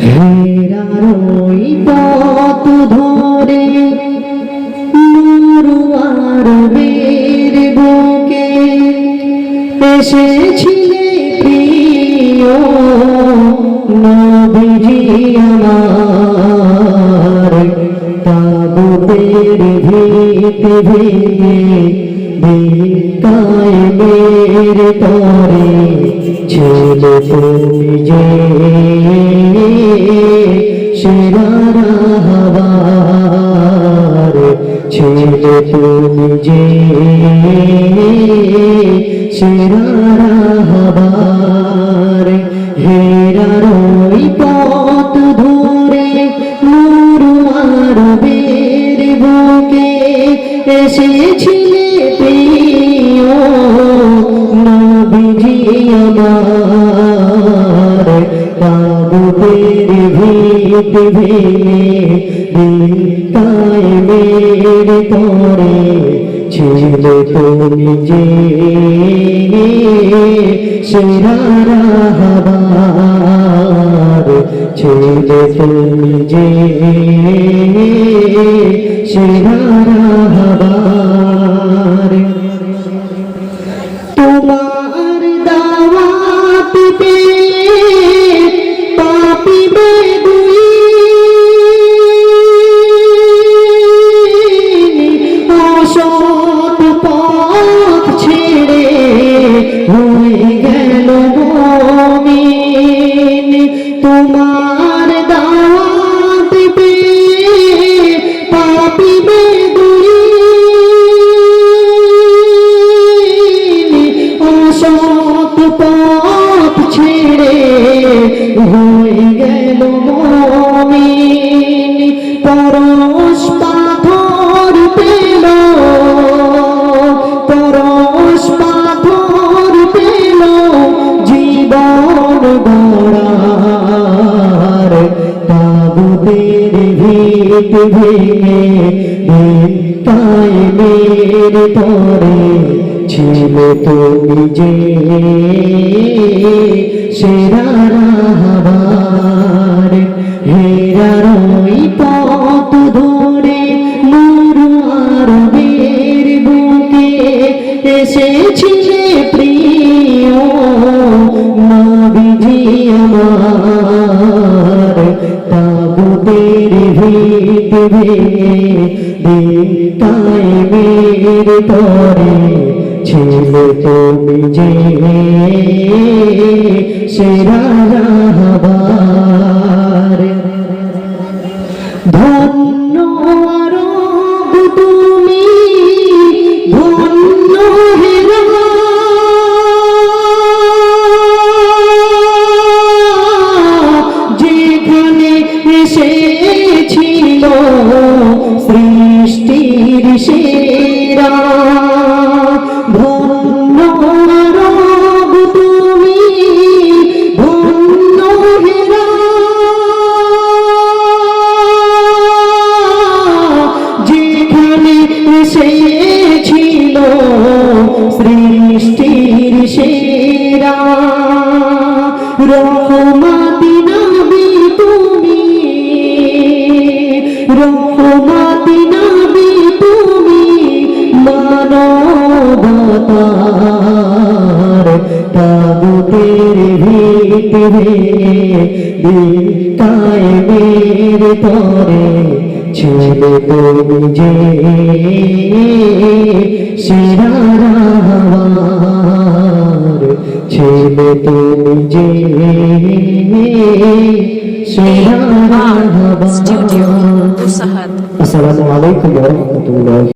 হেরারই পথ ধরে মরুয়ার বীর বুকে এসেছিলে প্রিয় নবীজি আমার। তাগুতের ভিত ভেঙে বিকায় মের তরে ছেলে তুমি যে সেরারা তুমি যে হবার হেরারই পথ ধরে মরুয়ার বের বুকে এসেছিলে ভেঙে দিলকায় মের তরে ছিল তুমি যে। সেরা হবার তুমি যে। ভেঙে কায়েমের তরে ছিল তুমি যে সেরারা হবার হেরারই পথ ধরে মরুয়ার বের বুকে এসেছিলে প্রিয় নবীজি আমার। তাগুতের ভিত ভেঙে দিন কায়েমের তরে ছিল তুমি যে সেরারা হবার ধন্য যেখানে এসেছিল সৃষ্টির সেরা ধন্য আরব তুমি ধন্য হেরা। যেখানে এসেছিল সৃষ্টির সেরা রহমাতি মানবতার তাগুতের ভিত দিন কায়েমের তরে ছিল তুমি যে হওয়ার ছিল তুমি যে Usahat. আসসালামু আলাইকুম ওয়া রাহমাতুল্লাহ